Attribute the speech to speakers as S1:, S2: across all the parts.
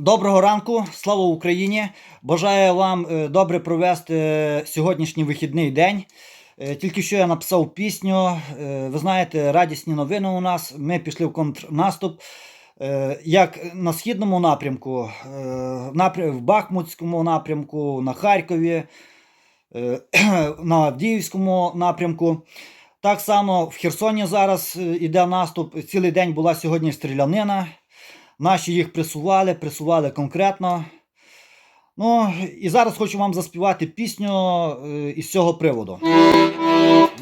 S1: Доброго ранку, слава Україні! Бажаю вам е, добре провести е, сьогоднішній вихідний день. Е, Тільки що я написав пісню. Ви знаєте, радісні новини у нас. Ми пішли в контрнаступ. Як на східному напрямку, в Бахмутському напрямку, на Харкові, на Авдіївському напрямку. Так само в Херсоні зараз іде наступ. Цілий день була сьогодні стрілянина. Наші їх пресували, пресували конкретно. Ну, і зараз хочу вам заспівати пісню е, із цього приводу.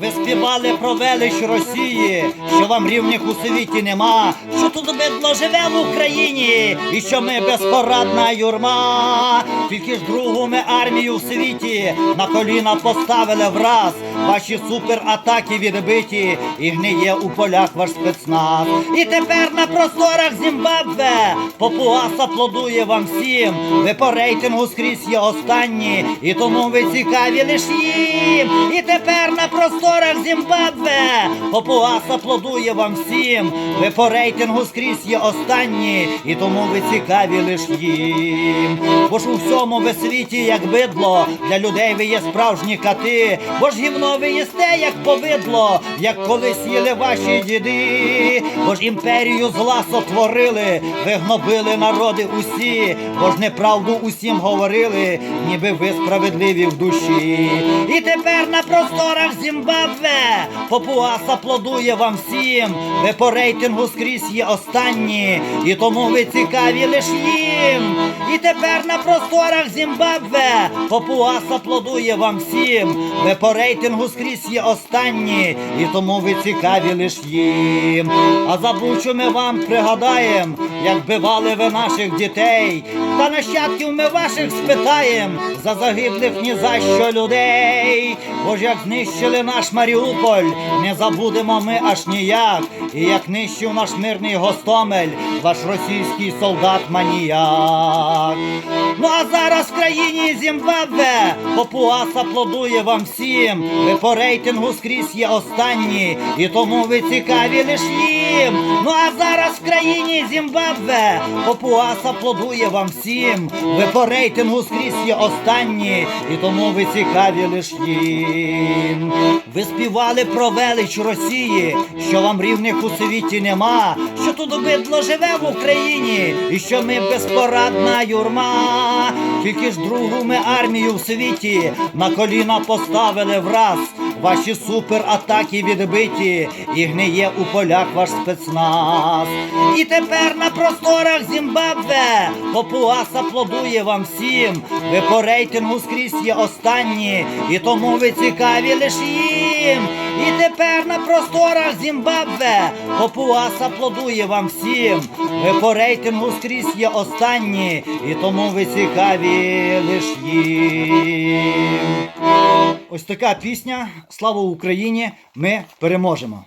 S1: Ви співали про велич Росії, що вам рівних у світі нема, що тут бидло живе в Україні, і що ми безпорадна юрма. Тільки ж другу ми армію в світі на коліна поставили враз. Ваші суператаки відбиті, і гниє у полях ваш спецназ. І тепер на просторах Зімбабве Папуаса плодує вам всім. Ви по рейтингу скрізь є останні, і тому ви цікаві лиш їм. І тепер на просторах Зімбабве Папуаса плодує вам всім. Ви по рейтингу скрізь є останні, і тому ви цікаві лиш їм. Бо ж у всьому ви світі, як бидло, для людей ви є справжні кати, бо ж гівно ви їсте, як повидло, як колись їли ваші діди, бо ж імперію зла сотворили, ви гнобили народи усі, бо ж неправду усім говорили, ніби ви справедливі в душі. І тепер на просторах Зімбабве Папуаса плодує вам всім. Ви по рейтингу скрізь є останні, і тому ви цікаві лиш їм. І тепер на просторах Зімбабве Папуаса плодує вам всім. Ви по рейтингу скрізь є останні, і тому ви цікаві лиш їм. А за Бучу ми вам пригадаєм, як бивали ви наших дітей. Та нащадків ми ваших спитаєм за загиблих ні за що людей. Бо ж як знищили наш Маріуполь, не забудемо ми аж ніяк. І як нищив наш мирний Гостомель, ваш російський солдат маніяк. Ну а зараз в країні Зімбабве Папуаса плодує вам всім. Ви по рейтингу скрізь є останні, і тому ви цікаві лиш їм. Ну а зараз в країні Зімбабве Папуаса плодує вам всім. Ви по рейтингу скрізь є останні, і тому ви цікаві лиш їм. Ви співали про велич Росії, що вам рівних у світі нема, що тут бидло живе в Україні, і що ми безпорадна юрма. Тільки ж другу ми армію в світі на коліна поставили враз. Ваші суператаки відбиті, і гниє у полях ваш спецназ. І тепер на просторах Зімбабве Папуаса плодує вам всім. Ви по рейтингу скрізь є останні, і тому ви цікаві лиш їм. І тепер на просторах Зімбабве Папуаса плодує вам всім. Ви по рейтингу скрізь є останні, і тому ви цікаві лиш їм. Ось така пісня. Слава Україні! Ми переможемо!